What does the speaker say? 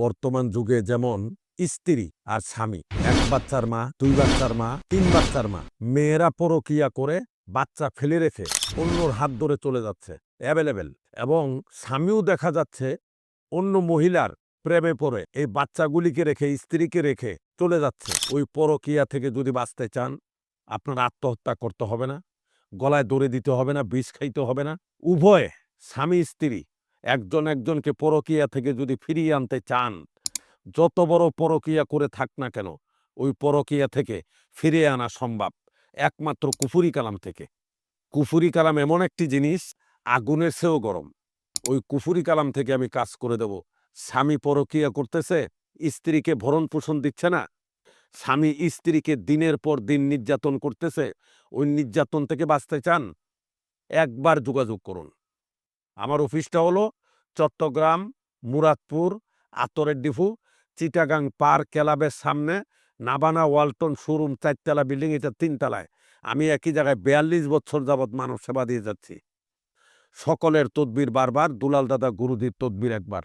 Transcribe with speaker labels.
Speaker 1: বর্তমান যুগে যেমন স্ত্রী আর স্বামী, এক বাচ্চার মা, দুই বাচ্চার মা, তিন বাচ্চার মা, মেয়েরা পরকিয়া করে বাচ্চা ফেলে রেখে অন্যর হাত ধরে চলে যাচ্ছে অ্যাভেলেবেল এবং স্বামীও দেখা যাচ্ছে অন্য মহিলার প্রেমে পড়ে, এই বাচ্চাগুলিকে রেখে, স্ত্রীকে রেখে চলে যাচ্ছে। ওই পরকিয়া থেকে যদি বাঁচতে চান, আপনার আত্মহত্যা করতে হবে না, গলায় দড়ি দিতে হবে না, বিষ খাইতে হবে না, উভয়ে স্বামী স্ত্রী একজন একজনকে পরকিয়া থেকে যদি ফিরিয়ে আনতে চান, যত বড় পরকিয়া করে থাক না কেন, ওই পরকিয়া থেকে ফিরিয়ে আনা সম্ভব। একমাত্র কুফুরি কালাম থেকে। কুফুরি কালাম এমন একটি জিনিস, আগুনের চেয়েও গরম। ওই কুফুরি কালাম থেকে আমি কাজ করে দেব। স্বামী পরকিয়া করতেছে, স্ত্রীকে ভরণ পোষণ দিচ্ছে না। স্বামী স্ত্রীকে দিনের পর দিন নির্যাতন করতেছে, ওই নির্যাতন থেকে বাঁচতে চান, একবার যোগাযোগ করুন। আমার অফিসটা হলো চট্টগ্রাম, মুরাদপুর, আতরের ডিফু চিটাগাং পার্ক ক্লাবের সামনে নাবানা ওয়ালটন শোরুম চারতলা বিল্ডিং, এটা তিনতলায়। আমি একই জায়গায় বিয়াল্লিশ বছর যাবৎ মানব সেবা দিয়ে যাচ্ছি। সকলের তদবির বারবার, দুলাল দাদা গুরুদীর তদবির একবার।